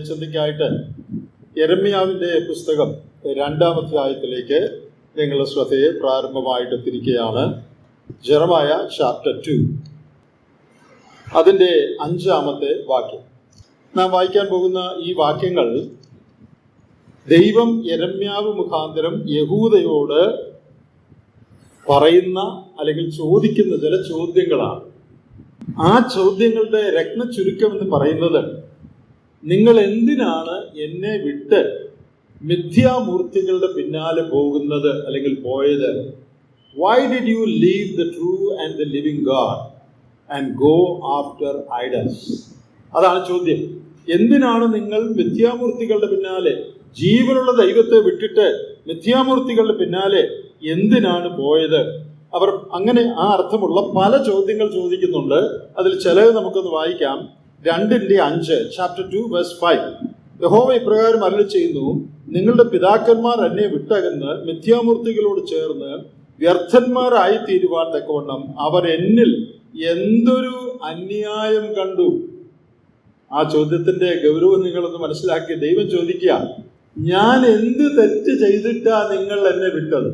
ചിന്തയ്ക്കായിട്ട് എരമ്യാവിന്റെ പുസ്തകം രണ്ടാം അധ്യായത്തിലേക്ക് നിങ്ങളുടെ ശ്രദ്ധയെ പ്രാരംഭമായിട്ട് തിരിക്കുകയാണ് ജെറമായ ചാപ്റ്റർ ടു അതിന്റെ അഞ്ചാമത്തെ വാക്യം. നാം വായിക്കാൻ പോകുന്ന ഈ വാക്യങ്ങൾ ദൈവം എരമ്യാവ് മുഖാന്തരം യഹൂദയോട് പറയുന്ന അല്ലെങ്കിൽ ചോദിക്കുന്ന ചില ചോദ്യങ്ങളാണ്. ആ ചോദ്യങ്ങളുടെ രത്ന ചുരുക്കം എന്ന് പറയുന്നത് നിങ്ങൾ എന്തിനാണ് എന്നെ വിട്ട് മിഥ്യാമൂർത്തികളുടെ പിന്നാലെ പോകുന്നത് അല്ലെങ്കിൽ പോയത്? Why did you leave the true and the living God and go after idols അതാണ് ചോദ്യം. എന്തിനാണ് നിങ്ങൾ മിഥ്യാമൂർത്തികളുടെ പിന്നാലെ ജീവനുള്ള ദൈവത്തെ വിട്ടിട്ട് മിഥ്യാമൂർത്തികളുടെ പിന്നാലെ എന്തിനാണ് പോയത്? അവർ അങ്ങനെ ആ അർത്ഥമുള്ള പല ചോദ്യങ്ങൾ ചോദിക്കുന്നുണ്ട്. അതിൽ ചിലത് നമുക്കൊന്ന് വായിക്കാം. രണ്ടിന്റെ അഞ്ച് ചാപ്റ്റർ ടു വേഴ്സ് ഫൈവ് യഹോവ ഇപ്രകാരം അരളി ചെയ്യുന്നു നിങ്ങളുടെ പിതാക്കന്മാർ എന്നെ വിട്ടകന്ന് മിഥ്യാമൂർത്തികളോട് ചേർന്ന് വ്യർത്ഥന്മാരായി തീരുവാൻ തക്കവണ്ണം അവർ എന്നിൽ എന്തൊരു അന്യായം കണ്ടു? ആ ചോദ്യത്തിന്റെ ഗൗരവം നിങ്ങളൊന്ന് മനസ്സിലാക്കി ദൈവം ചോദിക്കുക ഞാൻ എന്ത് തെറ്റ് ചെയ്തിട്ടാ നിങ്ങൾ എന്നെ വിട്ടത്?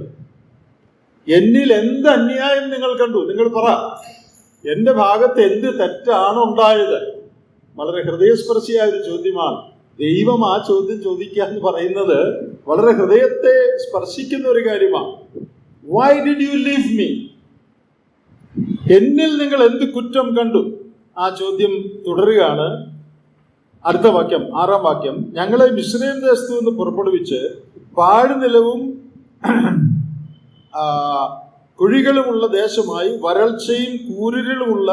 എന്നിൽ എന്ത് അന്യായം നിങ്ങൾ കണ്ടു? നിങ്ങൾ പറ എന്റെ ഭാഗത്ത് എന്ത് തെറ്റാണ് ഉണ്ടായത് വളരെ ഹൃദയസ്പർശിയായ ഒരു ചോദ്യമാണ്. ദൈവം ആ ചോദ്യം ചോദിക്കുക എന്ന് പറയുന്നത് വളരെ ഹൃദയത്തെ സ്പർശിക്കുന്ന ഒരു കാര്യമാണ്. Why did you leave me എന്നിൽ നിങ്ങൾ എന്ത് കുറ്റം കണ്ടു? ആ ചോദ്യം തുടരുകയാണ്. അടുത്ത വാക്യം ആറാം വാക്യം. ഞങ്ങളെ മിശ്രയും ദേശത്തു നിന്ന് പുറപ്പെടുവിച്ച് പാഴ്നിലവും കുഴികളുമുള്ള ദേശമായി വരൾച്ചയും കൂരിരളുമുള്ള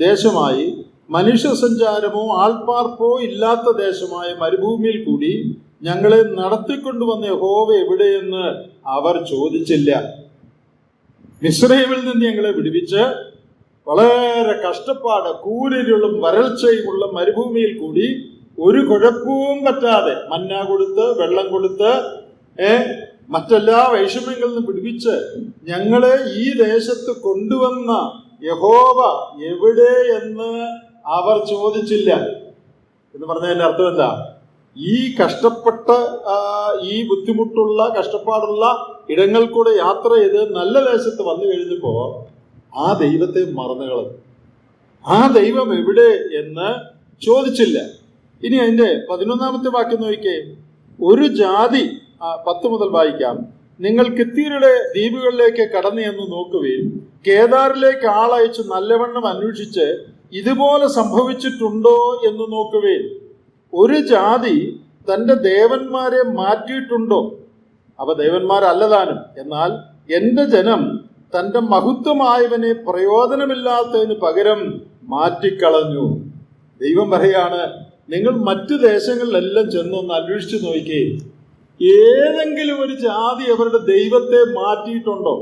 ദേശമായി മനുഷ്യ സഞ്ചാരമോ ആൾപ്പാർപ്പോ ഇല്ലാത്ത ദേശമായ മരുഭൂമിയിൽ കൂടി ഞങ്ങളെ നടത്തിക്കൊണ്ടുവന്ന യഹോവ എവിടെയെന്ന് അവർ ചോദിച്ചില്ല. മിശ്രൈമിൽ നിന്ന് ഞങ്ങളെ വിടുവിച്ച് വളരെ കഷ്ടപ്പാട് കൂരിരുളും വരൾച്ചയുമുള്ള മരുഭൂമിയിൽ കൂടി ഒരു കുഴപ്പവും പറ്റാതെ മന്ന കൊടുത്ത് വെള്ളം കൊടുത്ത് ഏ മറ്റെല്ലാ വൈഷമ്യങ്ങളിൽ നിന്ന് പിടിപ്പിച്ച് ഞങ്ങളെ ഈ ദേശത്ത് കൊണ്ടുവന്ന യഹോവ എവിടെ എന്ന് അവർ ചോദിച്ചില്ല. എന്ന് പറഞ്ഞതിന്റെ അർത്ഥം എന്താ? ഈ കഷ്ടപ്പെട്ട ഈ ബുദ്ധിമുട്ടുള്ള കഷ്ടപ്പാടുള്ള ഇടങ്ങൾ കൂടെ യാത്ര ചെയ്ത് നല്ല ദേശത്ത് വന്നു കഴിഞ്ഞപ്പോ ആ ദൈവത്തെ മറന്നുകൾ ആ ദൈവം എവിടെ എന്ന് ചോദിച്ചില്ല. ഇനി അതിന്റെ പതിനൊന്നാമത്തെ വാക്യം നോക്കിക്കേ. ഒരു ജാതി പത്ത് മുതൽ വായിക്കാം. നിങ്ങൾ കിത്തീരുടെ ദ്വീപുകളിലേക്ക് കടന്നു എന്ന് നോക്കുവിൻ. കേദാറിലേക്ക് ആളയച്ച് നല്ലവണ്ണം അന്വേഷിച്ച് ഇതുപോലെ സംഭവിച്ചിട്ടുണ്ടോ എന്ന് നോക്കുവേ ഒരു ജാതി തന്റെ ദേവന്മാരെ മാറ്റിയിട്ടുണ്ടോ? അവ ദേവന്മാരല്ലതാനും. എന്നാൽ എന്റെ ജനം തന്റെ മഹത്വമായവനെ പ്രയോജനമില്ലാത്തതിന് പകരം മാറ്റിക്കളഞ്ഞു. ദൈവം പറയാണ് നിങ്ങൾ മറ്റു ദേശങ്ങളിലെല്ലാം ചെന്നൊന്ന് അന്വേഷിച്ചു നോക്കിയേ ഏതെങ്കിലും ഒരു ജാതി അവരുടെ ദൈവത്തെ മാറ്റിയിട്ടുണ്ടോ?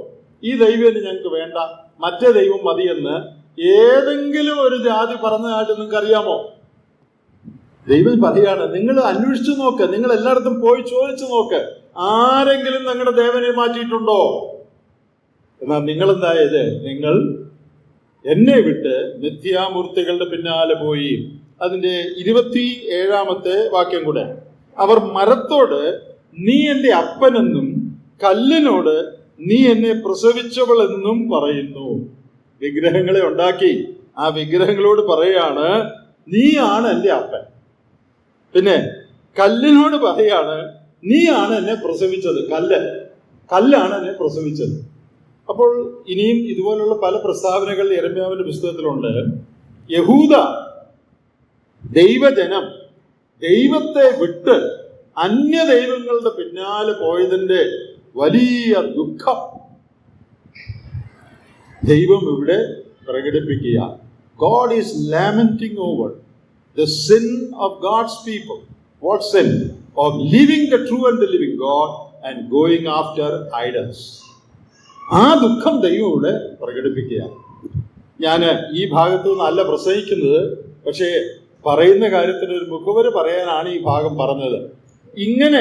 ഈ ദൈവം ഞങ്ങൾക്ക് വേണ്ട. മറ്റേ ദൈവം മതിയെന്ന് ഏതെങ്കിലും ഒരു ജാതി പറഞ്ഞതായിട്ട് നിങ്ങൾക്ക് അറിയാമോ ദൈവം പറയാണ് നിങ്ങൾ അന്വേഷിച്ചു നോക്ക് നിങ്ങൾ എല്ലായിടത്തും പോയി ചോദിച്ചു നോക്ക് ആരെങ്കിലും നിങ്ങളുടെ ദേവനെ മാറ്റിയിട്ടുണ്ടോ? എന്നാൽ നിങ്ങൾ എന്തായത് നിങ്ങൾ എന്നെ വിട്ട് മിഥ്യാമൂർത്തികളുടെ പിന്നാലെ പോയി. അതിന്റെ ഇരുപത്തി ഏഴാമത്തെ വാക്യം കൂടെ അവർ മരത്തോട് നീ എന്റെ അപ്പനെന്നും കല്ലിനോട് നീ എന്നെ പ്രസവിച്ചവളെന്നും പറയുന്നു. വിഗ്രഹങ്ങളെ ഉണ്ടാക്കി. ആ വിഗ്രഹങ്ങളോട് പറയാണ് നീയാണ് എന്റെ അപ്പൻ. പിന്നെ കല്ലിനോട് പറയാണ് നീയാണ് എന്നെ പ്രസവിച്ചത്. കല്ല്. കല്ലാണ് എന്നെ പ്രസവിച്ചത്. അപ്പോൾ ഇനിയും ഇതുപോലുള്ള പല പ്രസ്താവനകൾ എരമ്യാവിന്റെ പുസ്തകത്തിലുണ്ട്. യഹൂദ ദൈവജനം ദൈവത്തെ വിട്ട് അന്യ ദൈവങ്ങളുടെ പിന്നാലെ പോയതിന്റെ വലിയ ദുഃഖം. ദൈവം ഇവിടെ പ്രകടിപ്പിക്കുക. God is lamenting over the sin of God's people what sin of living the true and the living God and going after idols ആ ദുഃഖം ദൈവം ഇവിടെ പ്രകടിപ്പിക്കുക ഞാൻ ഈ ഭാഗത്തു നിന്നല്ല പ്രസംഗിക്കുന്നത്. പക്ഷേ പറയുന്ന കാര്യത്തിന് ഒരു മുഖവര് പറയാനാണ് ഈ ഭാഗം പറഞ്ഞത്. ഇങ്ങനെ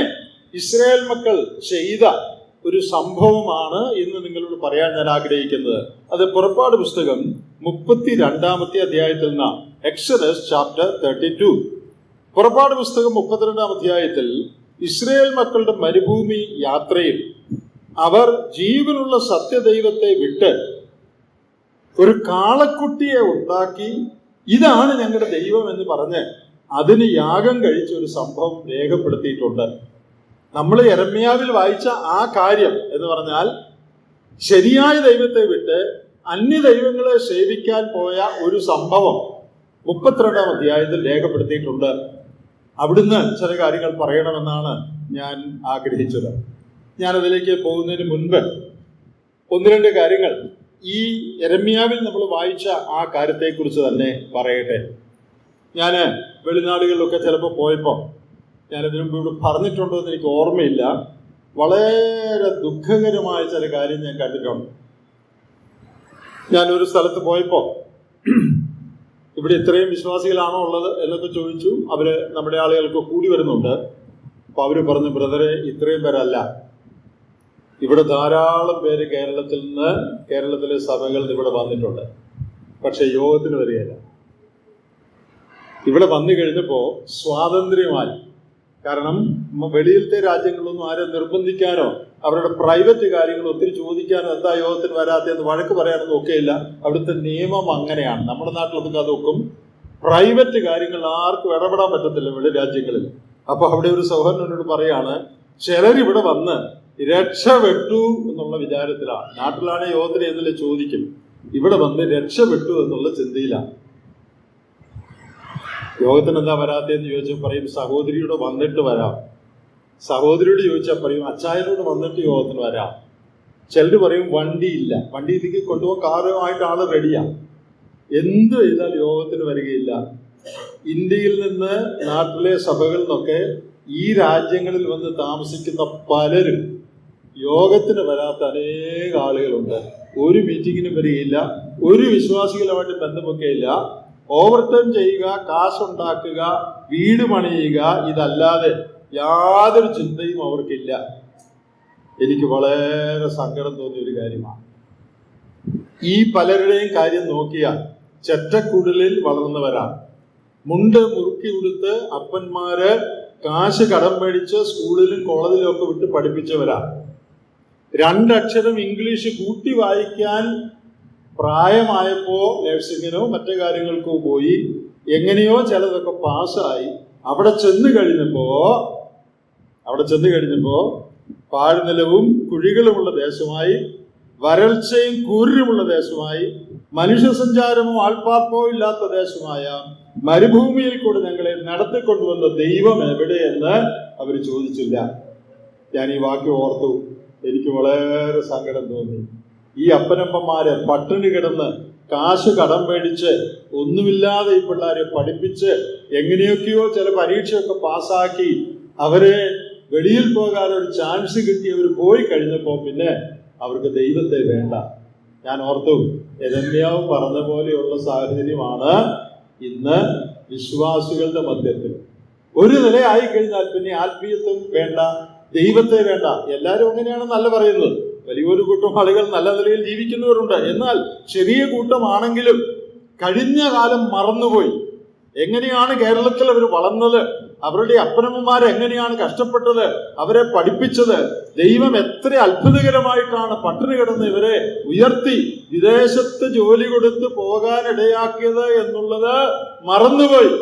ഇസ്രായേൽ മക്കൾ ചെയ്ത ഒരു സംഭവമാണ് എന്ന് നിങ്ങളോട് പറയാൻ ഞാൻ ആഗ്രഹിക്കുന്നത്. അത് പുറപ്പാട് പുസ്തകം മുപ്പത്തി രണ്ടാമത്തെ അധ്യായത്തിൽ നിന്നാണ് എക്സലസ് ചാപ്റ്റർ തേർട്ടി ടു പുറപ്പാട് പുസ്തകം മുപ്പത്തിരണ്ടാം അധ്യായത്തിൽ ഇസ്രയേൽ മക്കളുടെ മരുഭൂമി യാത്രയിൽ അവർ ജീവനുള്ള സത്യദൈവത്തെ വിട്ട് ഒരു കാളക്കുട്ടിയെ ഉണ്ടാക്കി. ഇതാണ് ഞങ്ങളുടെ ദൈവം എന്ന് പറഞ്ഞ് അതിന് യാഗം കഴിച്ച ഒരു സംഭവം രേഖപ്പെടുത്തിയിട്ടുണ്ട്. നമ്മൾ എരമ്യാവിൽ വായിച്ച ആ കാര്യം എന്ന് പറഞ്ഞാൽ ശരിയായ ദൈവത്തെ വിട്ട് അന്യ ദൈവങ്ങളെ സേവിക്കാൻ പോയ ഒരു സംഭവം മുപ്പത്തിരണ്ടാം അധ്യായത്തിൽ രേഖപ്പെടുത്തിയിട്ടുണ്ട്. അവിടുന്ന് ചില കാര്യങ്ങൾ പറയണമെന്നാണ് ഞാൻ ആഗ്രഹിച്ചത്. ഞാനതിലേക്ക് പോകുന്നതിന് മുൻപ് ഒന്ന് രണ്ട് കാര്യങ്ങൾ ഈ എരമ്യാവിൽ നമ്മൾ വായിച്ച ആ കാര്യത്തെക്കുറിച്ച് തന്നെ പറയട്ടെ. ഞാൻ വെളിനാടുകളിലൊക്കെ ചിലപ്പോൾ പോയപ്പോൾ ഞാനതിനു മുമ്പ് ഇവിടെ പറഞ്ഞിട്ടുണ്ടോ എന്ന് എനിക്ക് ഓർമ്മയില്ല. വളരെ ദുഃഖകരമായ ചില കാര്യം ഞാൻ കണ്ടിട്ടുണ്ട്. ഞാനൊരു സ്ഥലത്ത് പോയപ്പോൾ ഇവിടെ ഇത്രയും വിശ്വാസികളാണോ ഉള്ളത് എന്നൊക്കെ ചോദിച്ചു. അവർ നമ്മുടെ ആളുകൾക്ക് കൂടി വരുന്നുണ്ട്. അപ്പൊ അവർ പറഞ്ഞു ബ്രദറെ ഇത്രയും പേരല്ല. ഇവിടെ ധാരാളം പേര് കേരളത്തിൽ നിന്ന് കേരളത്തിലെ സഭകളിൽ ഇവിടെ വന്നിട്ടുണ്ട്. പക്ഷെ യോഗത്തിന് വരികയില്ല. ഇവിടെ വന്നു കഴിഞ്ഞപ്പോൾ സ്വാതന്ത്ര്യമായി കാരണം വെളിയിലത്തെ രാജ്യങ്ങളൊന്നും ആരും നിർബന്ധിക്കാനോ അവരുടെ പ്രൈവറ്റ് കാര്യങ്ങൾ ഒത്തിരി ചോദിക്കാനോ എന്താ യോഗത്തിന് വരാത്തതെന്ന് വഴക്ക് പറയാനൊന്നും ഒക്കെയില്ല. അവിടുത്തെ നിയമം അങ്ങനെയാണ്. നമ്മുടെ നാട്ടിലൊക്കെ അതൊക്കും പ്രൈവറ്റ് കാര്യങ്ങൾ ആർക്കും ഇടപെടാൻ പറ്റത്തില്ല വെളി രാജ്യങ്ങളിൽ. അപ്പൊ അവിടെ ഒരു സഹോദരനോട് പറയാണ് ചിലരിവിടെ വന്ന് രക്ഷപ്പെട്ടു എന്നുള്ള വിചാരത്തിലാണ്. നാട്ടിലാണെ യോഗത്തിന് എന്നല്ലേ ചോദിക്കും. ഇവിടെ വന്ന് രക്ഷപ്പെട്ടു എന്നുള്ള ചിന്തയിലാണ്. യോഗത്തിന് എന്താ വരാത്തതെന്ന് ചോദിച്ചാൽ പറയും സഹോദരിയോട് വന്നിട്ട് വരാം. സഹോദരിയോട് ചോദിച്ചാൽ പറയും അച്ചായനോട് വന്നിട്ട് യോഗത്തിന് വരാം. ചിലർ പറയും വണ്ടിയില്ല. വണ്ടിയിലേക്ക് കൊണ്ടുപോകാൻ കാറുമായിട്ട് ആൾ റെഡിയാ. എന്ത് ചെയ്താൽ യോഗത്തിന് വരികയില്ല? ഇന്ത്യയിൽ നിന്ന് നാട്ടിലെ സഭകളിൽ നിന്നൊക്കെ ഈ രാജ്യങ്ങളിൽ വന്ന് താമസിക്കുന്ന പലരും യോഗത്തിന് വരാത്ത അനേക ആളുകളുണ്ട്. ഒരു മീറ്റിങ്ങിനും വരികയില്ല. ഒരു വിശ്വാസികളുമായിട്ട് ബന്ധമൊക്കെയില്ല ഓവർ ടൈം ചെയ്യുക കാശുണ്ടാക്കുക വീട് പണിയുക ഇതല്ലാതെ യാതൊരു ചിന്തയും അവർക്കില്ല. എനിക്ക് വളരെ സങ്കടം തോന്നിയ ഒരു കാര്യമാണ്. ഈ പലരുടെയും കാര്യം നോക്കിയാൽ ചെറ്റക്കുടലിൽ വളർന്നവരാണ്. മുണ്ട് മുറുക്കി ഉടുത്ത് അപ്പന്മാര് കാശ് കടം മേടിച്ച് സ്കൂളിലും കോളേജിലും ഒക്കെ വിട്ട് പഠിപ്പിച്ചവരാണ്. രണ്ടക്ഷരം ഇംഗ്ലീഷ് കൂട്ടി വായിക്കാൻ പ്രായമായപ്പോ നഴ്സിങ്ങിനോ മറ്റു കാര്യങ്ങൾക്കോ പോയി എങ്ങനെയോ ചിലതൊക്കെ പാസ്സായി. അവിടെ ചെന്ന് കഴിഞ്ഞപ്പോ അവിടെ ചെന്ന് കഴിഞ്ഞപ്പോ പാഴ്നിലവും കുഴികളുമുള്ള ദേശമായി വരൾച്ചയും കൂരിലുമുള്ള ദേശമായി മനുഷ്യ സഞ്ചാരമോ ആൾപ്പാർപ്പോ ഇല്ലാത്ത ദേശമായ മരുഭൂമിയിൽ കൂടെ ഞങ്ങളെ നടത്തിക്കൊണ്ടുവന്ന ദൈവം എവിടെയെന്ന് അവർ ചോദിച്ചില്ല. ഞാൻ ഈ വാക്യം ഓർത്തു. എനിക്ക് വളരെ സങ്കടം തോന്നി. ഈ അപ്പനമ്മമാര് പട്ടിണി കിടന്ന് കാശ് കടം മേടിച്ച് ഒന്നുമില്ലാതെ ഈ പിള്ളേരെ പഠിപ്പിച്ച് എങ്ങനെയൊക്കെയോ ചില പരീക്ഷയൊക്കെ പാസ്സാക്കി അവരെ വെളിയിൽ പോകാൻ ഒരു ചാൻസ് കിട്ടി അവർ പോയി കഴിഞ്ഞപ്പോൾ പിന്നെ അവർക്ക് ദൈവത്തെ വേണ്ട. ഞാൻ ഓർത്തു എരമ്യാവ് പറഞ്ഞ പോലെയുള്ള സാഹചര്യമാണ് ഇന്ന് വിശ്വാസികളുടെ മധ്യത്തിൽ. ഒരു നിലയായി കഴിഞ്ഞാൽ പിന്നെ ആത്മീയത്വം വേണ്ട ദൈവത്തെ വേണ്ട. എല്ലാവരും അങ്ങനെയാണെന്നല്ല പറയുന്നത്. വലിയൊരു കൂട്ടം ആളുകൾ നല്ല നിലയിൽ ജീവിക്കുന്നവരുണ്ട്. എന്നാൽ ചെറിയ കൂട്ടമാണെങ്കിലും കഴിഞ്ഞ കാലം മറന്നുപോയി. എങ്ങനെയാണ് കേരളത്തിൽ അവർ വളർന്നത്? അവരുടെ അപ്പനമ്മമാർ എങ്ങനെയാണ് കഷ്ടപ്പെട്ടത്? അവരെ പഠിപ്പിച്ചത്? ദൈവം എത്ര അത്ഭുതകരമായിട്ടാണ് പട്ടിണി കിടന്ന് ഇവരെ ഉയർത്തി വിദേശത്ത് ജോലി കൊടുത്ത് പോകാനിടയാക്കിയത് എന്നുള്ളത് മറന്നുപോയി.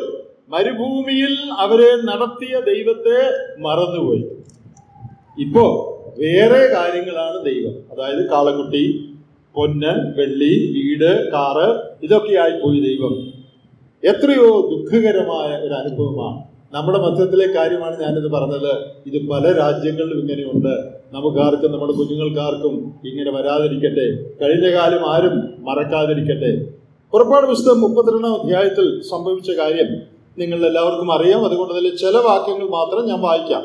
മരുഭൂമിയിൽ അവരെ നടത്തിയ ദൈവത്തെ മറന്നുപോയി. ഇപ്പോ വേറെ കാര്യങ്ങളാണ് ദൈവം. അതായത് കാളക്കുട്ടി പൊന്ന് വെള്ളി വീട് കാറ് ഇതൊക്കെയായി പോയി ദൈവം. എത്രയോ ദുഃഖകരമായ ഒരു അനുഭവമാണ്. നമ്മുടെ മധ്യത്തിലെ കാര്യമാണ് ഞാനിത് പറഞ്ഞത്. ഇത് പല രാജ്യങ്ങളിലും ഇങ്ങനെയുണ്ട്. നമുക്കാർക്കും നമ്മുടെ കുഞ്ഞുങ്ങൾക്കാർക്കും ഇങ്ങനെ വരാതിരിക്കട്ടെ. കഴിഞ്ഞ കാലം ആരും മറക്കാതിരിക്കട്ടെ. പുറപ്പാട് പുസ്തകം മുപ്പത്തിരണ്ടാം അധ്യായത്തിൽ സംഭവിച്ച കാര്യം നിങ്ങൾ എല്ലാവർക്കും അറിയാം. അതുകൊണ്ട് അതിലെ ചില വാക്യങ്ങൾ മാത്രം ഞാൻ വായിക്കാം.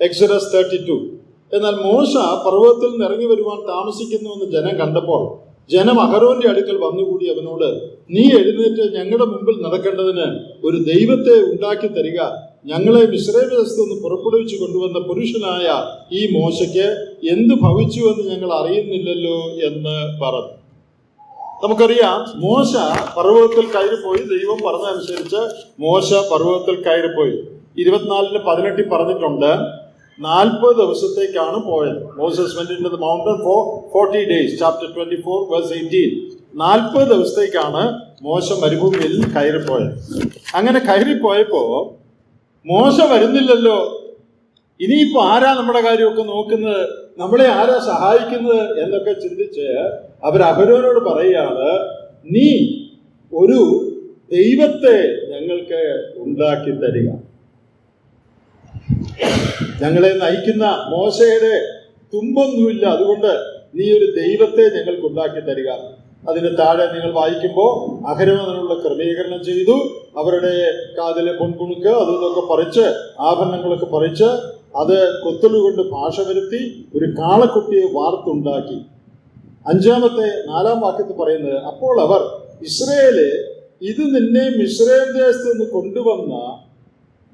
Exodus thirty two. എന്നാൽ മോശ പർവതത്തിൽ നിന്ന് ഇറങ്ങി വരുവാൻ താമസിക്കുന്നുവെന്ന് ജനം കണ്ടപ്പോൾ ജനം അഹരോന്റെ അടുക്കൽ വന്നുകൂടി അവനോട് നീ എഴുന്നേറ്റ് ഞങ്ങളുടെ മുമ്പിൽ നടക്കേണ്ടതിന് ഒരു ദൈവത്തെ ഉണ്ടാക്കി തരിക. ഞങ്ങളെ മിശ്രദേശത്ത് നിന്ന് പുറപ്പെടുവിച്ചു കൊണ്ടുവന്ന പുരുഷനായ ഈ മോശയ്ക്ക് എന്ത് ഭവിച്ചു എന്ന് ഞങ്ങൾ അറിയുന്നില്ലല്ലോ എന്ന് പറഞ്ഞു. നമുക്കറിയാം മോശ പർവതത്തിൽ കയറിപ്പോയി. ദൈവം പറഞ്ഞതനുസരിച്ച് മോശ പർവതത്തിൽ കയറിപ്പോയി. ഇരുപത്തിനാലിന് പതിനെട്ടിൽ പറഞ്ഞിട്ടുണ്ട് നാൽപ്പത് ദിവസത്തേക്കാണ് പോയത്. Moses in mountain for forty days chapter twenty four verse eighteen നാൽപ്പത് ദിവസത്തേക്കാണ് മോശ മരുഭൂമിയിൽ കയറിപ്പോയത്. അങ്ങനെ കയറിപ്പോയപ്പോ മോശ വരുന്നില്ലല്ലോ. ഇനിയിപ്പോ ആരാ നമ്മുടെ കാര്യമൊക്കെ നോക്കുന്നത്? നമ്മളെ ആരാ സഹായിക്കുന്നത് എന്നൊക്കെ ചിന്തിച്ച് അവർ അഹരോനോട് പറയുകയാണ് നീ ഒരു ദൈവത്തെ ഞങ്ങൾക്ക് ഉണ്ടാക്കി തരിക. ഞങ്ങളെ നയിക്കുന്ന മോശയുടെ തുമ്പൊന്നുമില്ല. അതുകൊണ്ട് നീ ഒരു ദൈവത്തെ ഞങ്ങൾക്ക് ഉണ്ടാക്കി തരിക. അതിന് താഴെ നിങ്ങൾ വായിക്കുമ്പോൾ അഹരവനുള്ള ക്രമീകരണം ചെയ്തു. അവരുടെ കാതിലെ പൊൻകുണുക്ക് അതും ഇതൊക്കെ പറിച്ച് ആഭരണങ്ങളൊക്കെ പറിച്ച് അത് കൊത്തലുകൊണ്ട് ഭാഷ വരുത്തി ഒരു കാളക്കുട്ടിയെ വാർത്തുണ്ടാക്കി. അഞ്ചാമത്തെ നാലാം വാക്യത്തിൽ പറയുന്നത് അപ്പോൾ അവർ ഇസ്രയേൽ ഇത് നിന്നെ മിശ്രയം ദേശത്ത് നിന്ന് കൊണ്ടുവന്ന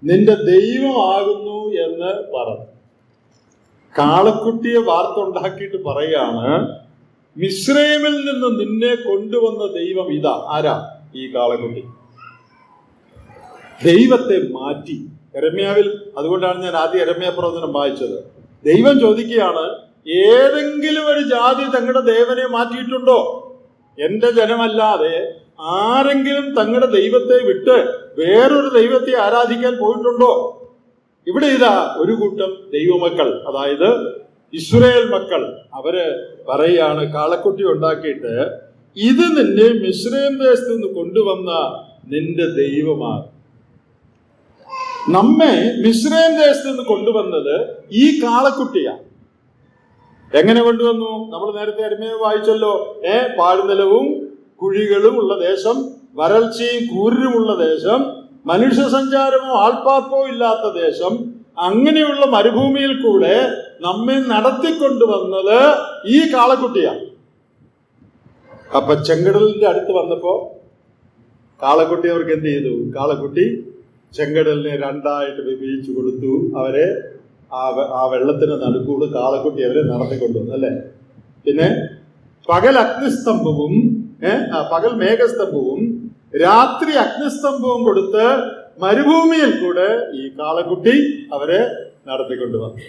നിന്റെ ദൈവമാകുന്നു എന്ന് പറഞ്ഞു. കാളക്കുട്ടിയെ വാർത്തുണ്ടാക്കിയിട്ട് പറയാണ് മിശ്രയമിൽ നിന്ന് നിന്നെ കൊണ്ടുവന്ന ദൈവം ഇതാ. ആരാ ഈ കാളക്കുട്ടി? ദൈവത്തെ മാറ്റി. എരമ്യാവിൽ അതുകൊണ്ടാണ് ഞാൻ ആദ്യം എരമ്യ പ്രവചനം വായിച്ചത്. ദൈവം ചോദിക്കുകയാണ് ഏതെങ്കിലും ഒരു ജാതി തങ്ങളുടെ ദേവനെ മാറ്റിയിട്ടുണ്ടോ? എന്റെ ജനമല്ലാതെ ആരെങ്കിലും തങ്ങളുടെ ദൈവത്തെ വിട്ട് വേറൊരു ദൈവത്തെ ആരാധിക്കാൻ പോയിട്ടുണ്ടോ? ഇവിടെ ഇതാ ഒരു കൂട്ടം ദൈവമക്കൾ അതായത് ഇസ്രയേൽ മക്കൾ. അവർ പറയാണ് കാളക്കുട്ടി ഉണ്ടാക്കിയിട്ട് ഇത് നിന്നെ മിശ്രയം ദേശത്ത് നിന്ന് കൊണ്ടുവന്ന നിന്റെ ദൈവമാണ്. നമ്മെ മിശ്രയം ദേശത്ത് നിന്ന് കൊണ്ടുവന്നത് ഈ കാളക്കുട്ടിയാ. എങ്ങനെ കൊണ്ടുവന്നു? നമ്മൾ നേരത്തെ അരുമയെ വായിച്ചല്ലോ. ഏ പാഴ്നിലവും കുഴികളും ഉള്ള ദേശം വരൾച്ചയും കൂരിലുമുള്ള ദേശം മനുഷ്യ സഞ്ചാരമോ ആൾപ്പാർപ്പോ ഇല്ലാത്ത ദേശം അങ്ങനെയുള്ള മരുഭൂമിയിൽ കൂടെ നമ്മെ നടത്തിക്കൊണ്ടുവന്നത് ഈ കാളക്കുട്ടിയാണ്. അപ്പൊ ചെങ്കടലിന്റെ അടുത്ത് വന്നപ്പോ കാളക്കുട്ടി അവർക്ക് എന്ത് ചെയ്തു? കാളക്കുട്ടി ചെങ്കടലിനെ രണ്ടായിട്ട് വിഭജിച്ചു കൊടുത്തു. അവരെ ആ വെള്ളത്തിന് നടുക്കൂട് കാളക്കുട്ടി അവരെ നടത്തിക്കൊണ്ടുവന്നു അല്ലെ? പിന്നെ പകൽ അഗ്നിസ്തംഭവും പകൽ മേഘസ്തംഭവും രാത്രി അഗ്നിസ്തംഭവും കൊടുത്ത് മരുഭൂമിയിൽ കൂടെ ഈ കാളക്കുട്ടി അവരെ നടത്തിക്കൊണ്ടു വന്നു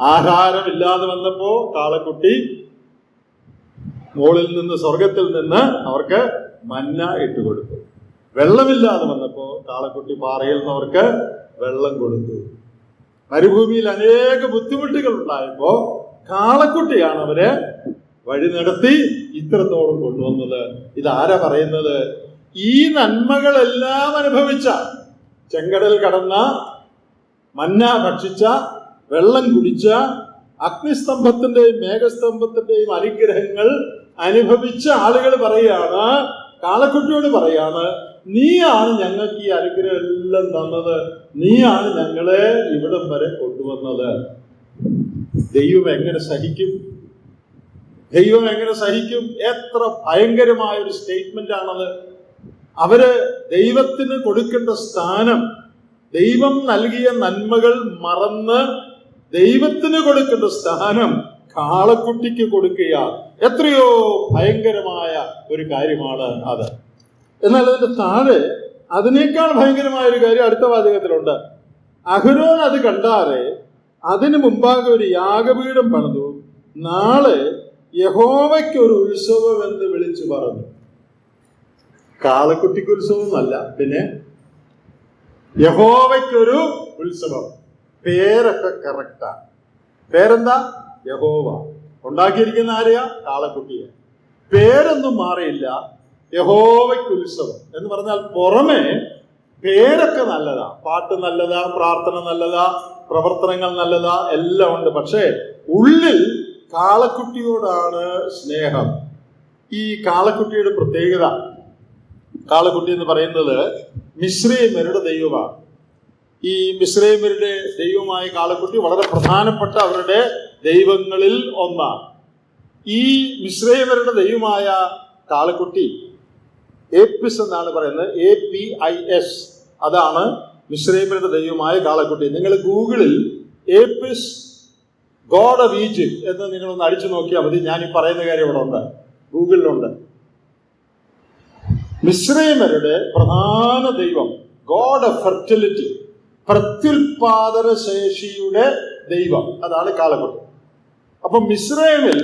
ആഹാരം ഇല്ലാതെ വന്നപ്പോ കാളക്കുട്ടി മുകളിൽ നിന്ന് സ്വർഗത്തിൽ നിന്ന് അവർക്ക് മന്ന ഇട്ടുകൊടുത്തു വെള്ളമില്ലാതെ വന്നപ്പോ കാളക്കുട്ടി പാറയിൽ നിന്ന് അവർക്ക് വെള്ളം കൊടുത്തു. മരുഭൂമിയിൽ അനേക ബുദ്ധിമുട്ടുകൾ ഉണ്ടായപ്പോ കാളക്കുട്ടിയാണ് അവരെ വഴി നടത്തി ഇത്രത്തോളം കൊണ്ടുവന്നത്. ഇതാരാ പറയുന്നത്? ഈ നന്മകളെല്ലാം അനുഭവിച്ച ചെങ്കടൽ കടന്ന മന്ന ഭക്ഷിച്ച വെള്ളം കുടിച്ച അഗ്നിസ്തംഭത്തിന്റെയും മേഘസ്തംഭത്തിന്റെയും അനുഗ്രഹങ്ങൾ അനുഭവിച്ച ആളുകൾ പറയാണ് കാളക്കുട്ടിയോട് പറയാണ് നീയാണ് ഞങ്ങൾക്ക് ഈ അനുഗ്രഹം എല്ലാം തന്നത്. നീയാണ് ഞങ്ങളെ ഇവിടം വരെ കൊണ്ടുവന്നത്. ദൈവം എങ്ങനെ സഹിക്കും? ദൈവം എങ്ങനെ സഹിക്കും? എത്ര ഭയങ്കരമായ ഒരു സ്റ്റേറ്റ്മെന്റ് ആണത് അവർ ദൈവത്തിന് കൊടുക്കേണ്ട സ്ഥാനം ദൈവം നൽകിയ നന്മകൾ മറന്ന് ദൈവത്തിന് കൊടുക്കേണ്ട സ്ഥാനം കാളക്കുട്ടിക്ക് കൊടുക്കുക എത്രയോ ഭയങ്കരമായ ഒരു കാര്യമാണ് അത്. എന്നാൽ അതിന്റെ താഴെ അതിനേക്കാൾ ഭയങ്കരമായ ഒരു കാര്യം അടുത്ത വാചകത്തിലുണ്ട്. അഹരോൻ അത് കണ്ടാറെ അതിനു മുമ്പാകെ ഒരു യാഗപീഠം പണിതു. നാളെ യഹോവയ്ക്ക് ഒരു ഉത്സവം എന്ന് വിളിച്ചു പറഞ്ഞു. കാളക്കുട്ടിക്ക് ഉത്സവമല്ല പിന്നെ യഹോവയ്ക്കൊരു ഉത്സവം. പേരൊക്കെ കറക്റ്റാ പേരെന്താ? യഹോവ. ഉണ്ടാക്കിയിരിക്കുന്ന ആരെയാ? കാളക്കുട്ടിയെ. പേരൊന്നും മാറിയില്ല യഹോവയ്ക്ക് ഉത്സവം. എന്ന് പറഞ്ഞാൽ പുറമെ പേരൊക്കെ നല്ലതാ. പാട്ട് നല്ലതാ പ്രാർത്ഥന നല്ലതാ പ്രവർത്തനങ്ങൾ നല്ലതാ എല്ലാം ഉണ്ട്. പക്ഷേ ഉള്ളിൽ കാളക്കുട്ടിയോടാണ് സ്നേഹം. ഈ കാളക്കുട്ടിയുടെ പ്രത്യേകത. കാളക്കുട്ടി എന്ന് പറയുന്നത് മിശ്രീമരുടെ ദൈവമാണ്. ഈ മിശ്രീമരുടെ ദൈവമായ കാളക്കുട്ടി വളരെ പ്രധാനപ്പെട്ട അവരുടെ ദൈവങ്ങളിൽ ഒന്നാണ്. ഈ മിശ്രീമരുടെ ദൈവമായ കാളക്കുട്ടി ഏപ്പിസ് എന്നാണ് പറയുന്നത്. A P I S. അതാണ് മിശ്രീമരുടെ ദൈവമായ കാളക്കുട്ടി. നിങ്ങൾ ഗൂഗിളിൽ ഏപ്പിസ് ഗോഡ് ഓഫ് ഈജിപ്റ്റ് എന്ന് നിങ്ങളൊന്ന് അടിച്ചു നോക്കിയാൽ മതി. ഞാൻ ഈ പറയുന്ന കാര്യം ഇവിടെ ഉണ്ട്. ഗൂഗിളിലുണ്ട്. മിശ്രൈമരുടെ പ്രധാന ദൈവം ഗോഡ് ഓഫ് ഫെർട്ടിലിറ്റി പ്രത്യുൽപാദന ശേഷിയുടെ ദൈവം. അതാണ് കാളക്കുട്ടി അപ്പൊ മിശ്രൈമിൽ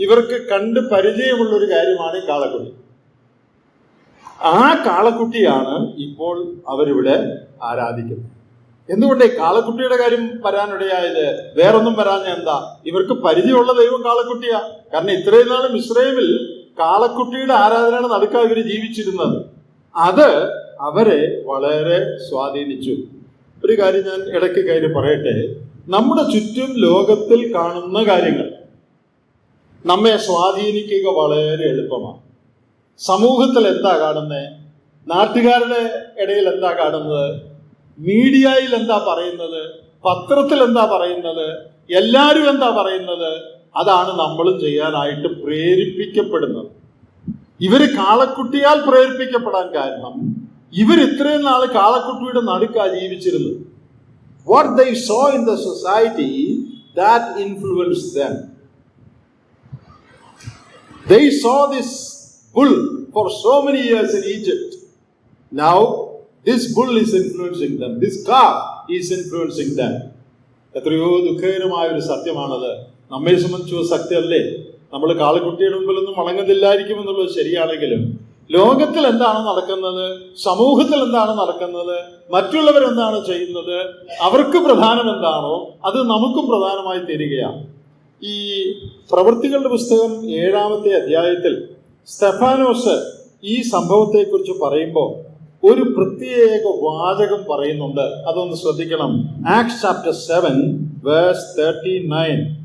ഇവർക്ക് കണ്ട് പരിചയമുള്ള ഒരു കാര്യമാണ് ഈ കാളക്കുട്ടി ആ കാളക്കുട്ടിയാണ് ഇപ്പോൾ അവരിവിടെ ആരാധിക്കുന്നത്. എന്തുകൊണ്ട് കാളക്കുട്ടിയുടെ കാര്യം വരാനിടയായത്? വേറൊന്നും വരാഞ്ഞ എന്താ? ഇവർക്ക് പരിചയമുള്ള ദൈവം കാളക്കുട്ടിയാ. കാരണം ഇത്രയും നാളും ഇസ്രയേമിൽ കാളക്കുട്ടിയുടെ ആരാധനയുടെ നടുക്കാ ഇവർ ജീവിച്ചിരുന്നത്. അത് അവരെ വളരെ സ്വാധീനിച്ചു. ഒരു കാര്യം ഞാൻ ഇടയ്ക്ക് കയറി പറയട്ടെ. നമ്മുടെ ചുറ്റും ലോകത്തിൽ കാണുന്ന കാര്യങ്ങൾ നമ്മെ സ്വാധീനിക്കുക വളരെ എളുപ്പമാണ്. സമൂഹത്തിൽ എന്താ കാണുന്നത് നാട്ടുകാരുടെ ഇടയിൽ എന്താ കാണുന്നത്? മീഡിയയിൽ എന്താ പറയുന്നത്? പത്രത്തിൽ എന്താ പറയുന്നത്? എല്ലാരും എന്താ പറയുന്നത്? അതാണ് നമ്മൾ ചെയ്യാനായിട്ട് പ്രേരിപ്പിക്കപ്പെടുന്നത്. ഇവർ കാളക്കുട്ടിയാൽ പ്രേരിപ്പിക്കപ്പെടാൻ കാരണം ഇവർ ഇത്രയും നാൾ കാളക്കുട്ടിയുടെ നടുക്കാ ജീവിച്ചിരുന്നത്. What they saw in the society that influenced them They saw this bull for so many years in Egypt Now, this bull is influencing them. This calf is influencing them. എത്രയോ ദുഃഖകരമായ ഒരു സത്യമാണത്. നമ്മെ സംബന്ധിച്ച സത്യമല്ലേ? നമ്മൾ കാളക്കുട്ടിയുടെ മുമ്പിലൊന്നും വണങ്ങുന്നില്ലായിരിക്കും എന്നുള്ളത് ശരിയാണെങ്കിലും ലോകത്തിൽ എന്താണ് നടക്കുന്നത്? സമൂഹത്തിൽ എന്താണ് നടക്കുന്നത്? മറ്റുള്ളവരെന്താണ് ചെയ്യുന്നത്? അവർക്ക് പ്രധാനം എന്താണോ അത് നമുക്കും പ്രധാനമായി തീരുകയാണ്. ഈ പ്രവൃത്തികളുടെ പുസ്തകം ഏഴാമത്തെ അധ്യായത്തിൽ സ്റ്റെഫാനോസ് ഈ സംഭവത്തെക്കുറിച്ച് പറയുമ്പോൾ ഒരു പ്രത്യേക വാചകം പറയുന്നുണ്ട്. അതൊന്ന് ശ്രദ്ധിക്കണം. Acts chapter seven verse thirty nine.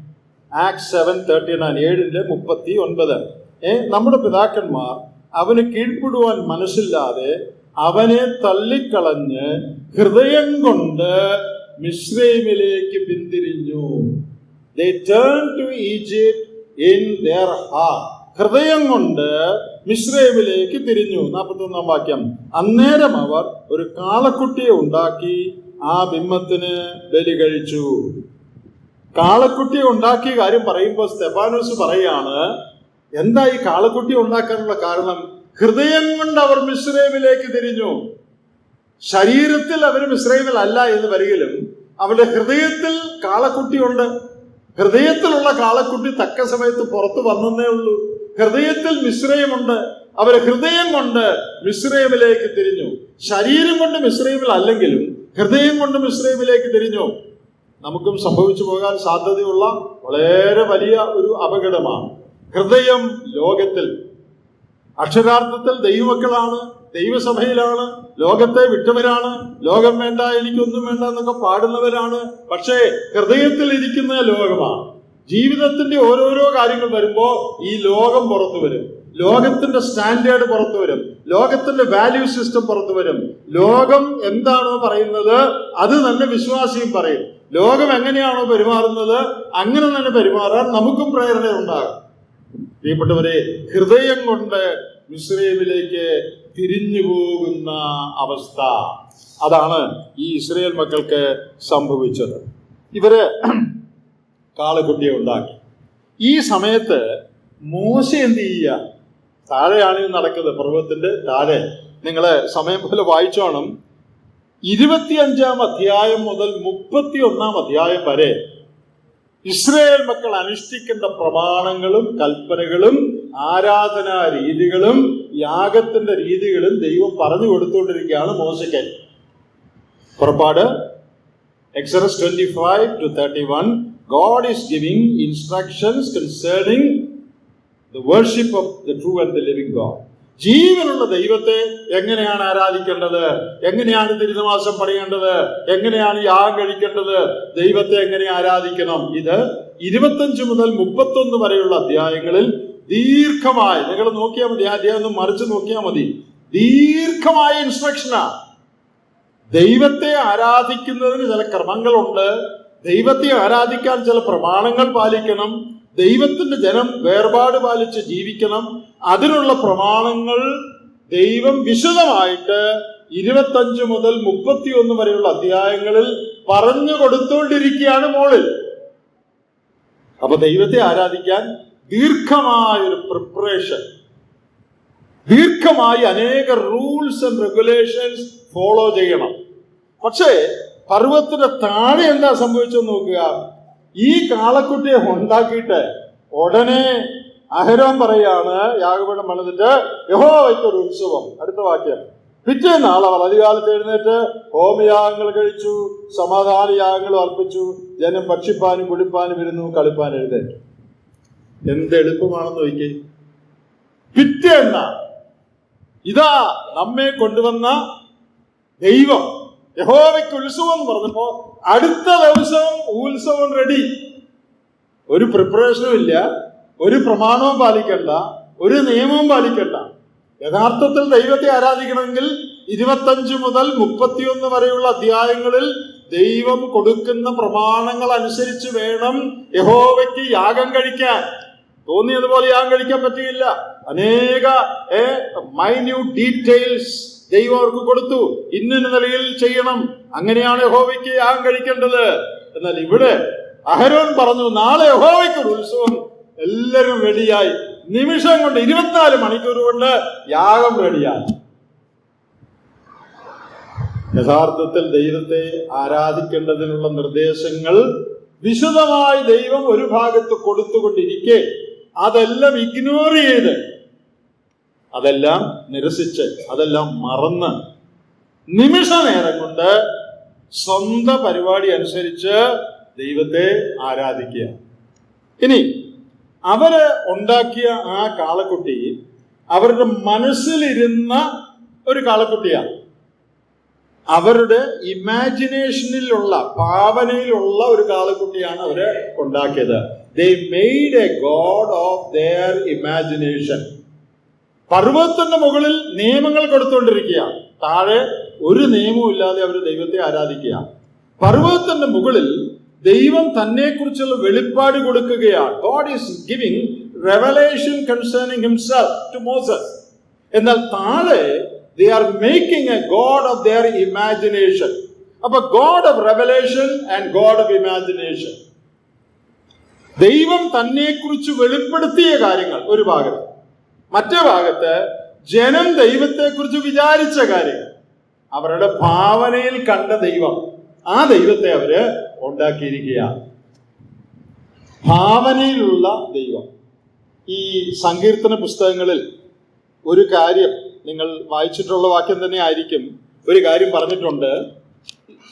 Act seven thirty nine ഏഴിന്റെ മുപ്പത്തി ഒൻപത് ഏ നമ്മുടെ പിതാക്കന്മാർ അവന് കീഴ്പ്പെടുവാൻ മനസ്സില്ലാതെ അവനെ തള്ളിക്കളഞ്ഞ് ഹൃദയം കൊണ്ട് മിശ്രൈമിലേക്ക് പിന്തിരിഞ്ഞു. They turn to Egypt in their heart ഹൃദയം കൊണ്ട് മിശ്രൈമിലേക്ക് തിരിഞ്ഞു. നാൽപ്പത്തി ഒന്നാം വാക്യം. അന്നേരം അവർ ഒരു കാളക്കുട്ടിയെ ഉണ്ടാക്കി ആ ബിംബത്തിന് ബലി കഴിച്ചു. കാളക്കുട്ടിയെ ഉണ്ടാക്കിയ കാര്യം പറയുമ്പോൾ സ്തെഫാനോസ് പറയാണ് എന്താ ഈ കാളക്കുട്ടി ഉണ്ടാക്കാനുള്ള കാരണം? ഹൃദയം കൊണ്ട് അവർ മിശ്രൈമിലേക്ക് തിരിഞ്ഞു. ശരീരത്തിൽ അവർ മിശ്രൈമിൽ അല്ല എന്ന് വരികിലും അവരുടെ ഹൃദയത്തിൽ കാളക്കുട്ടിയുണ്ട്. ഹൃദയത്തിലുള്ള കാളക്കുട്ടി തക്ക സമയത്ത് പുറത്തു വന്നേ ഉള്ളൂ. ഹൃദയത്തിൽ മിശ്രയമുണ്ട് അവരെ ഹൃദയം കൊണ്ട് മിശ്രയമിലേക്ക് തിരിഞ്ഞു. ശരീരം കൊണ്ട് മിശ്രയമിൽ അല്ലെങ്കിലും ഹൃദയം കൊണ്ട് മിശ്രയമിലേക്ക് തിരിഞ്ഞു. നമുക്കും സംഭവിച്ചു പോകാൻ സാധ്യതയുള്ള വളരെ വലിയ ഒരു അപകടമാണ്. ഹൃദയം ലോകത്തിൽ അക്ഷരാർത്ഥത്തിൽ ദൈവമക്കളാണ് ദൈവസഭയിലാണ് ലോകത്തെ വിട്ടവരാണ് ലോകം വേണ്ട എനിക്കൊന്നും വേണ്ട എന്നൊക്കെ പാടുന്നവരാണ്. പക്ഷേ ഹൃദയത്തിൽ ഇരിക്കുന്ന ലോകമാണ്. ജീവിതത്തിന്റെ ഓരോരോ കാര്യങ്ങൾ വരുമ്പോൾ ഈ ലോകം പുറത്തു വരും. ലോകത്തിന്റെ സ്റ്റാൻഡേർഡ് പുറത്തു വരും. ലോകത്തിന്റെ വാല്യൂ സിസ്റ്റം പുറത്തു വരും. ലോകം എന്താണോ പറയുന്നത് അത് തന്നെ വിശ്വാസിയും പറയും. ലോകം എങ്ങനെയാണോ പെരുമാറുന്നത് അങ്ങനെ തന്നെ പെരുമാറാൻ നമുക്കും പ്രേരണ ഉണ്ടാകും. പ്രിയപ്പെട്ടവരെ ഹൃദയം കൊണ്ട് ഇസ്രയേലിലേക്ക് തിരിഞ്ഞു പോകുന്ന അവസ്ഥ അതാണ് ഈ ഇസ്രയേൽ മക്കൾക്ക് സംഭവിച്ചത്. ഇവർ കാളക്കുട്ടിയെ ഉണ്ടാക്കി. ഈ സമയത്ത് മോശ എന്ത് ചെയ്യുക? താഴെയാണ് ഇത് നടക്കുന്നത് പർവതത്തിന്റെ താഴെ. നിങ്ങൾ സമയം പോലെ വായിച്ചോണം. ഇരുപത്തിയഞ്ചാം അധ്യായം മുതൽ മുപ്പത്തി ഒന്നാം അധ്യായം വരെ ഇസ്രയേൽ മക്കൾ അനുഷ്ഠിക്കേണ്ട പ്രമാണങ്ങളും കൽപ്പനകളും ആരാധനാ രീതികളും യാഗത്തിന്റെ രീതികളും ദൈവം പറഞ്ഞു കൊടുത്തുകൊണ്ടിരിക്കുകയാണ് മോശയ്ക്ക് പുറപ്പാട്. Exodus twenty five to thirty one. God is giving instructions concerning the worship of the true and the living God. ജീവനുള്ള ദൈവത്തെ എങ്ങനെയാണ് ആരാധിക്കേണ്ടത്? എങ്ങനെയാണ് തിരുനമാസം പണിയേണ്ടത് എങ്ങനെയാണ് യാഗം കഴിക്കേണ്ടത്? ദൈവത്തെ എങ്ങനെ ആരാധിക്കണം? ഇത് ഇരുപത്തഞ്ച് മുതൽ മുപ്പത്തൊന്ന് വരെയുള്ള അധ്യായങ്ങളിൽ ദീർഘമായി നിങ്ങൾ നോക്കിയാൽ മതി ആ അധ്യായം ഒന്ന് മറിച്ച് നോക്കിയാൽ മതി. ദീർഘമായ ഇൻസ്ട്രക്ഷനാ ദൈവത്തെ ആരാധിക്കുന്നതിന് ചില ക്രമങ്ങളുണ്ട്. ദൈവത്തെ ആരാധിക്കാൻ ചില പ്രമാണങ്ങൾ പാലിക്കണം. ദൈവത്തിന്റെ ജനം വേർപാട് പാലിച്ച് ജീവിക്കണം. അതിനുള്ള പ്രമാണങ്ങൾ ദൈവം വിശദമായിട്ട് ഇരുപത്തഞ്ച് മുതൽ മുപ്പത്തിയൊന്ന് വരെയുള്ള അധ്യായങ്ങളിൽ പറഞ്ഞു കൊടുത്തുകൊണ്ടിരിക്കുകയാണ് മോളിൽ. അപ്പൊ ദൈവത്തെ ആരാധിക്കാൻ ദീർഘമായൊരു പ്രിപ്പറേഷൻ ദീർഘമായി അനേക റൂൾസ് ആൻഡ് റെഗുലേഷൻസ് ഫോളോ ചെയ്യണം. പക്ഷേ പർവത്തിന്റെ താഴെ എന്താ സംഭവിച്ചെന്ന് നോക്കുക. ഈ കാളക്കുട്ടിയെ ഉണ്ടാക്കിയിട്ട് ഉടനെ അഹരോൻ പറയാണ് യാഗപീഠം പണിതിട്ട് യഹോവയ്ക്കൊരു ഉത്സവം. അടുത്ത വാക്യം. പിറ്റേന്നാൾ അവർ അധികാലത്ത് എഴുന്നേറ്റ് ഹോമയാഗങ്ങൾ കഴിച്ചു സമാധാന യാഗങ്ങൾ അർപ്പിച്ചു ജനം ഭക്ഷിപ്പാനും കുടിപ്പാനും ഇരുന്നു കളിപ്പാനും എഴുന്നേറ്റു. എന്ത് എളുപ്പമാണെന്ന് നോക്കി പിറ്റേന്നാൾ ഇതാ നമ്മെ കൊണ്ടുവന്ന ദൈവം. യഹോവയ്ക്ക് ഉത്സവം എന്ന് പറഞ്ഞപ്പോ അടുത്ത ദിവസം ഉത്സവം റെഡി ഒരു പ്രിപ്പറേഷനും ഇല്ല ഒരു പ്രമാണവും പാലിക്കണ്ട ഒരു നിയമവും പാലിക്കണ്ട. യഥാർത്ഥത്തിൽ ദൈവത്തെ ആരാധിക്കണമെങ്കിൽ ഇരുപത്തഞ്ച് മുതൽ മുപ്പത്തിയൊന്ന് വരെയുള്ള അധ്യായങ്ങളിൽ ദൈവം കൊടുക്കുന്ന പ്രമാണങ്ങൾ അനുസരിച്ച് വേണം യഹോവയ്ക്ക് യാഗം കഴിക്കാൻ. തോന്നിയതുപോലെ യാഗം കഴിക്കാൻ പറ്റുകയില്ല അനേക മൈന്യൂട്ട് ഡീറ്റെയിൽസ് ദൈവം അവർക്ക് കൊടുത്തു. ഇന്നിന്ന നിലയിൽ ചെയ്യണം. അങ്ങനെയാണ് യഹോവയ്ക്ക് യാഗം കഴിക്കേണ്ടത്. എന്നാൽ ഇവിടെ അഹരോൻ പറഞ്ഞു നാളെ യഹോവയ്ക്ക് ഒരു ഉത്സവം എല്ലാവരും റെഡിയായി നിമിഷം കൊണ്ട് ഇരുപത്തിനാല് മണിക്കൂർ കൊണ്ട് യാഗം റെഡിയായി യഥാർത്ഥത്തിൽ ദൈവത്തെ ആരാധിക്കേണ്ടതിനുള്ള നിർദ്ദേശങ്ങൾ വിശദമായി ദൈവം ഒരു ഭാഗത്ത് കൊടുത്തുകൊണ്ടിരിക്കെ അതെല്ലാം ഇഗ്നോർ ചെയ്ത് അതെല്ലാം നിരസിച്ച് അതെല്ലാം മറന്ന് നിമിഷ നേരം കൊണ്ട് സ്വന്തം പരിപാടി അനുസരിച്ച് ദൈവത്തെ ആരാധിക്കുക. ഇനി അവർ ഉണ്ടാക്കിയ ആ കാളക്കുട്ടി അവരുടെ മനസ്സിലിരുന്ന ഒരു കാളക്കുട്ടിയാണ് അവരുടെ ഇമാജിനേഷനിലുള്ള ഭാവനയിലുള്ള ഒരു കാളക്കുട്ടിയാണ് അവർ ഉണ്ടാക്കിയത്. They made a god of their imagination പർവതത്തിന്റെ മുകളിൽ നിയമങ്ങൾ കൊടുത്തുകൊണ്ടിരിക്കുക താഴെ ഒരു നിയമവും ഇല്ലാതെ അവർ ദൈവത്തെ ആരാധിക്കുക പർവതത്തിന്റെ മുകളിൽ ദൈവം തന്നെ കുറിച്ചുള്ള വെളിപ്പാട് കൊടുക്കുകയാണ് God is giving revelation concerning himself to Moses എന്നാൽ താഴെ they are making a god of their imagination അപ്പൊ god of revelation and god of imagination ദൈവം തന്നെ കുറിച്ച് വെളിപ്പെടുത്തിയ കാര്യങ്ങൾ. ഒരു ഭാഗത്ത്. മറ്റേ ഭാഗത്ത് ജനം ദൈവത്തെക്കുറിച്ച് വിചാരിച്ച കാര്യങ്ങൾ. അവരുടെ ഭാവനയിൽ കണ്ട ദൈവം. ആ ദൈവത്തെ അവർ ഉണ്ടാക്കിയിരിക്കുകയാണ്. ഭാവനയിലുള്ള ദൈവം. ഈ സങ്കീർത്തന പുസ്തകങ്ങളിൽ ഒരു കാര്യം നിങ്ങൾ വായിച്ചിട്ടുള്ള വാക്യം തന്നെ ആയിരിക്കും. ഒരു കാര്യം പറഞ്ഞിട്ടുണ്ട്.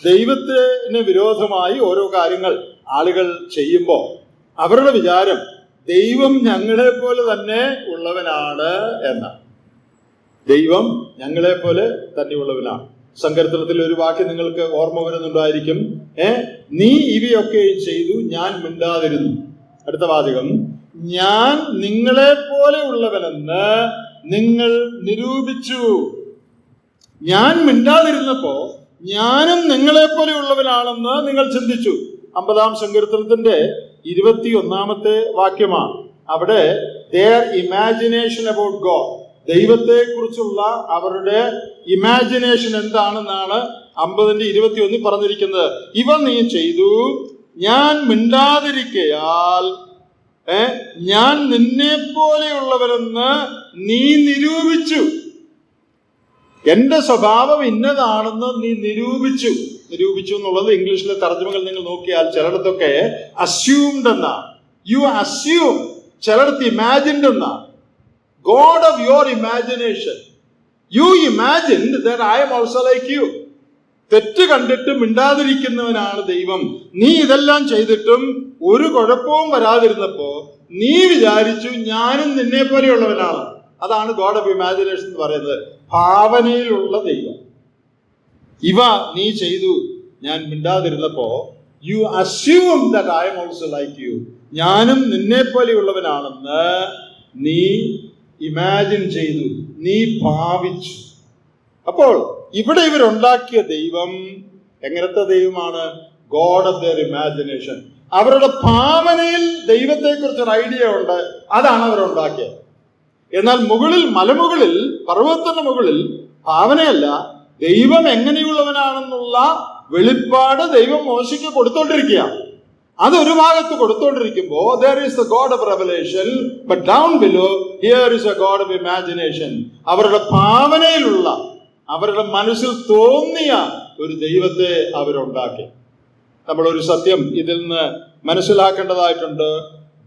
ദൈവത്തിന് വിരോധമായി ഓരോ കാര്യങ്ങൾ ആളുകൾ ചെയ്യുമ്പോൾ അവരുടെ വിചാരം ദൈവം ഞങ്ങളെ പോലെ തന്നെ ഉള്ളവനാണ് എന്ന. ദൈവം ഞങ്ങളെ പോലെ തന്നെ ഉള്ളവനാണ്. സങ്കീർത്തനത്തിൽ ഒരു വാക്യം നിങ്ങൾക്ക് ഓർമ്മ വരുന്നുണ്ടായിരിക്കും. ഏ നീ ഇവയൊക്കെ ചെയ്തു ഞാൻ മിണ്ടാതിരുന്നു. അടുത്ത വാചകം. ഞാൻ നിങ്ങളെ പോലെ ഉള്ളവനെന്ന് നിങ്ങൾ നിരൂപിച്ചു. ഞാൻ മിണ്ടാതിരുന്നപ്പോ ഞാനും നിങ്ങളെ പോലെ ഉള്ളവനാണെന്ന് നിങ്ങൾ ചിന്തിച്ചു. അമ്പതാം സങ്കീർത്തനത്തിന്റെ ഇരുപത്തി ഒന്നാമത്തെ വാക്യമാണ്. അവിടെ ദർ ഇമാജിനേഷൻ അബൌട്ട് ഗോഡ് ദൈവത്തെ കുറിച്ചുള്ള അവരുടെ ഇമാജിനേഷൻ എന്താണെന്നാണ് അമ്പതിന്റെ ഇരുപത്തി ഒന്നിൽ പറഞ്ഞിരിക്കുന്നത്. ഇവ നീ ചെയ്തു ഞാൻ മിണ്ടാതിരിക്കയാൽ ഏ ഞാൻ നിന്നെ പോലെയുള്ളവരെന്ന് നീ നിരൂപിച്ചു. എന്റെ സ്വഭാവം ഇന്നതാണെന്ന് നീ നിരൂപിച്ചു. നിരൂപിച്ചു എന്നുള്ളത് ഇംഗ്ലീഷിലെ തർജമകൾ നിങ്ങൾ നോക്കിയാൽ ചിലയിടത്തൊക്കെ അസ്യൂംഡ് എന്ന. യു അസ്യൂം ചിലയിടത്ത് ഇമാജിൻഡ് എന്ന. God of your imagination you imagined that I am also like you തെറ്റ് കണ്ടിട്ട് മിണ്ടാതിരിക്കുന്നവനാണ് ദൈവം. നീ ഇതെല്ലാം ചെയ്തിട്ടും ഒരു കുഴപ്പവും വരാതിരുന്നപ്പോ നീ വിചാരിച്ചു ഞാനും നിന്നെ പോലെയുള്ളവനാണ് അതാണ് ഗോഡ് ഓഫ് ഇമാജിനേഷൻ എന്ന് പറയുന്നത്. ഭാവനയിലുള്ള ദൈവം. ഇവ നീ ചെയ്തു. ഞാൻ മിണ്ടാതിരുന്നപ്പോ you assume that I am also like you ഞാനും നിന്നെ പോലെയുള്ളവനാണെന്ന് നീ ഇമാജിൻ ചെയ്തു. നീ ഭാവിച്ചു. അപ്പോൾ ഇവിടെ ഇവരുണ്ടാക്കിയ ദൈവം എങ്ങനത്തെ ദൈവമാണ്? ഗോഡ് ഓഫ് ദർ ഇമാജിനേഷൻ അവരുടെ ഭാവനയിൽ ദൈവത്തെക്കുറിച്ച് ഒരു ഐഡിയ ഉണ്ട്. അതാണ് അവരുണ്ടാക്കിയത്. എന്നാൽ മുകളിൽ മലമുകളിൽ പർവതത്തിന്റെ മുകളിൽ ഭാവനയല്ല ദൈവം എങ്ങനെയുള്ളവനാണെന്നുള്ള വെളിപ്പാട് ദൈവം മോശയ്ക്ക് കൊടുത്തോണ്ടിരിക്കുക അത് ഒരു ഭാഗത്ത് കൊടുത്തോണ്ടിരിക്കുമ്പോ there is the God of revelation but down below here is a god of imagination അവരുടെ ഭാവനയിലുള്ള അവരുടെ മനസ്സിൽ തോന്നിയ ഒരു ദൈവത്തെ അവരുണ്ടാക്കി. നമ്മൾ ഒരു സത്യം ഇതിൽ നിന്ന് മനസ്സിലാക്കേണ്ടതായിട്ടുണ്ട്.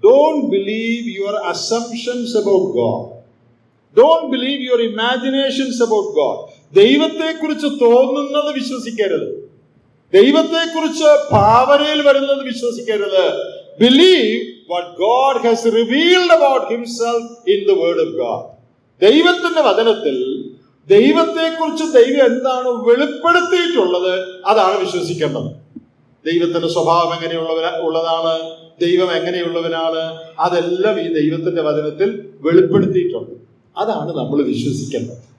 Don't believe your assumptions about God don't believe your imaginations about God ദൈവത്തെക്കുറിച്ച് തോന്നുന്നത് വിശ്വസിക്കരുത്. ദൈവത്തെക്കുറിച്ച് ഭാവനയിൽ വരുന്നത് വിശ്വസിക്കരുത്. Believe what God has revealed about himself in the word of God ദൈവത്തിന്റെ വചനത്തിൽ ദൈവത്തെക്കുറിച്ച് ദൈവം എന്താണ് വെളിപ്പെടുത്തിയിട്ടുള്ളത് അതാണ് വിശ്വസിക്കേണ്ടത്. ദൈവത്തിന്റെ സ്വഭാവം എങ്ങനെയുള്ളവന ഉള്ളതാണ്? ദൈവം എങ്ങനെയുള്ളവനാണ്? അതെല്ലാം ഈ ദൈവത്തിന്റെ വചനത്തിൽ വെളിപ്പെടുത്തിയിട്ടുണ്ട്. അതാണ് നമ്മൾ വിശ്വസിക്കേണ്ടത്.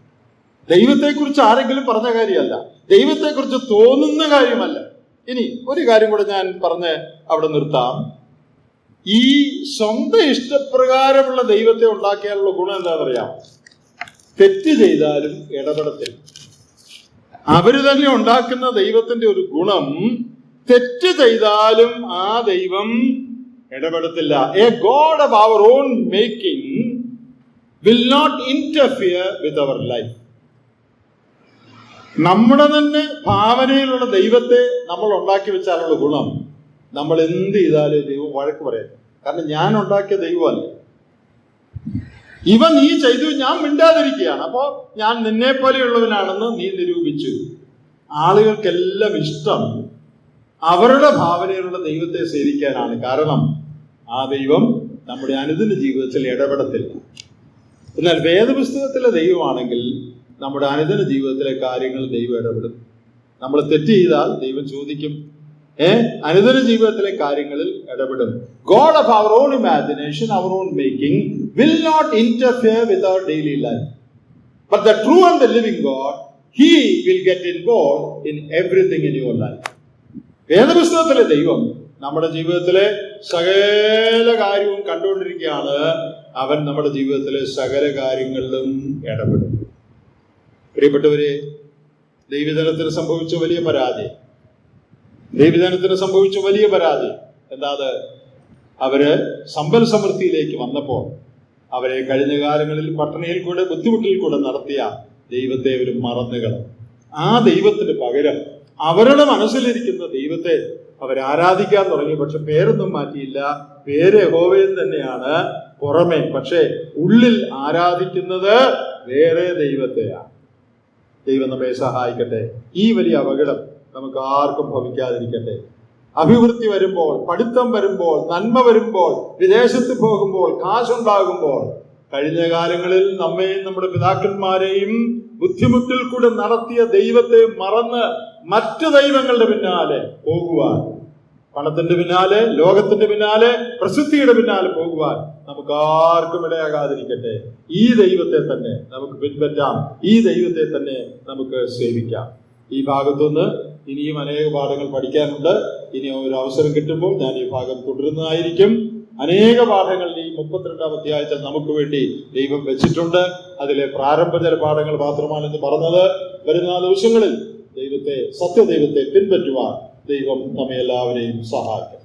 ദൈവത്തെക്കുറിച്ച് ആരെങ്കിലും പറഞ്ഞ കാര്യമല്ല. ദൈവത്തെക്കുറിച്ച് തോന്നുന്ന കാര്യമല്ല. ഇനി ഒരു കാര്യം കൂടെ ഞാൻ പറഞ്ഞ് അവിടെ നിർത്താം. ഈ സ്വന്തം ഇഷ്ടപ്രകാരമുള്ള ദൈവത്തെ ഉണ്ടാക്കിയാലുള്ള ഗുണം എന്താണെന്നറിയാം തെറ്റ് ചെയ്താലും ഇടപെടത്തില്ല. അവർ തന്നെ ഉണ്ടാക്കുന്ന ദൈവത്തിന്റെ ഒരു ഗുണം തെറ്റ് ചെയ്താലും ആ ദൈവം ഇടപെടത്തില്ല. A god of our own making will not interfere with our life നമ്മുടെ തന്നെ ഭാവനയിലുള്ള ദൈവത്തെ നമ്മൾ ഉണ്ടാക്കി വെച്ചാലുള്ള ഗുണം. നമ്മൾ എന്ത് ചെയ്താലും ദൈവം വഴക്ക് പറയാം കാരണം ഞാൻ ഉണ്ടാക്കിയ ദൈവമല്ല. ഇവ നീ ചെയ്തു ഞാൻ മിണ്ടാതിരിക്കുകയാണ്. അപ്പോ ഞാൻ നിന്നെ പോലെയുള്ളവനാണെന്ന് നീ നിരൂപിച്ചു. ആളുകൾക്കെല്ലാം ഇഷ്ടം അവരുടെ ഭാവനയിലുള്ള ദൈവത്തെ സേവിക്കാനാണ്. കാരണം ആ ദൈവം നമ്മുടെ അനുദിന ജീവിതത്തിൽ ഇടപെടത്തില്ല. എന്നാൽ വേദപുസ്തകത്തിലെ ദൈവമാണെങ്കിൽ നമ്മുടെ അനുദിന ജീവിതത്തിലെ കാര്യങ്ങൾ ദൈവം ഇടപെടും. നമ്മൾ തെറ്റ് ചെയ്താൽ ദൈവം ചോദിക്കും ഏ? അനുദിന ജീവിതത്തിലെ കാര്യങ്ങളിൽ ഇടപെടും. God of our own imagination our own making will not interfere with our daily life but the true and the living God he will get involve in everything in your life വേദപുസ്തകത്തിലെ ദൈവം നമ്മുടെ ജീവിതത്തിലെ സകല കാര്യവും കണ്ടുകൊണ്ടിരിക്കുകയാണ് അവൻ നമ്മുടെ ജീവിതത്തിലെ സകല കാര്യങ്ങളിലും ഇടപെടും. പ്രിയപ്പെട്ടവരെ ദൈവജനത്തിന് സംഭവിച്ച വലിയ പരാതി. ദൈവജനത്തിന് സംഭവിച്ച വലിയ പരാതി. എന്താ അവർ സമ്പൽ സമൃദ്ധിയിലേക്ക് വന്നപ്പോൾ അവരെ കഴിഞ്ഞ കാലങ്ങളിൽ പട്ടണയിൽ കൂടെ ബുദ്ധിമുട്ടിൽ കൂടെ നടത്തിയ ദൈവത്തെ അവർ മറന്നുകൾ ആ ദൈവത്തിന് പകരം അവരുടെ മനസ്സിലിരിക്കുന്ന ദൈവത്തെ അവർ ആരാധിക്കാൻ തുടങ്ങി. പക്ഷെ പേരൊന്നും മാറ്റിയില്ല. പേര് ഹോവയും തന്നെയാണ് പുറമെ. പക്ഷേ ഉള്ളിൽ ആരാധിക്കുന്നത് വേറെ ദൈവത്തെയാണ്. ദൈവം നമ്മെ സഹായിക്കട്ടെ. ഈ വലിയ അപകടം നമുക്ക് ആർക്കും ഭവിക്കാതിരിക്കട്ടെ. അഭിവൃദ്ധി വരുമ്പോൾ പഠിത്തം വരുമ്പോൾ നന്മ വരുമ്പോൾ വിദേശത്ത് പോകുമ്പോൾ കാശുണ്ടാകുമ്പോൾ കഴിഞ്ഞ കാലങ്ങളിൽ നമ്മെയും നമ്മുടെ പിതാക്കന്മാരെയും ബുദ്ധിമുട്ടിൽ കൂടെ നടത്തിയ ദൈവത്തെ മറന്ന് മറ്റു ദൈവങ്ങളുടെ പിന്നാലെ പോകുവാൻ പണത്തിന്റെ പിന്നാലെ ലോകത്തിന്റെ പിന്നാലെ പ്രസിദ്ധിയുടെ പിന്നാലെ പോകുവാൻ നമുക്ക് ആർക്കും ഇടയാകാതിരിക്കട്ടെ. ഈ ദൈവത്തെ തന്നെ നമുക്ക് പിൻപറ്റാം. ഈ ദൈവത്തെ തന്നെ നമുക്ക് സേവിക്കാം. ഈ ഭാഗത്തുനിന്ന് ഇനിയും അനേക പാഠങ്ങൾ പഠിക്കാനുണ്ട്. ഇനി ഒരു അവസരം കിട്ടുമ്പോൾ ഞാൻ ഈ ഭാഗം തുടരുന്നതായിരിക്കും. അനേക പാഠങ്ങൾ ഈ മുപ്പത്തിരണ്ടാം അധ്യായത്തിൽ നമുക്ക് വേണ്ടി ദൈവം വെച്ചിട്ടുണ്ട്. അതിലെ പ്രാരംഭ ചില പാഠങ്ങൾ മാത്രമാണ് എന്ന് പറഞ്ഞത്. വരുന്ന ദിവസങ്ങളിൽ ദൈവത്തെ സത്യദൈവത്തെ പിൻപറ്റുവാൻ ദൈവം നമ്മെ എല്ലാവരെയും സഹായിക്കും.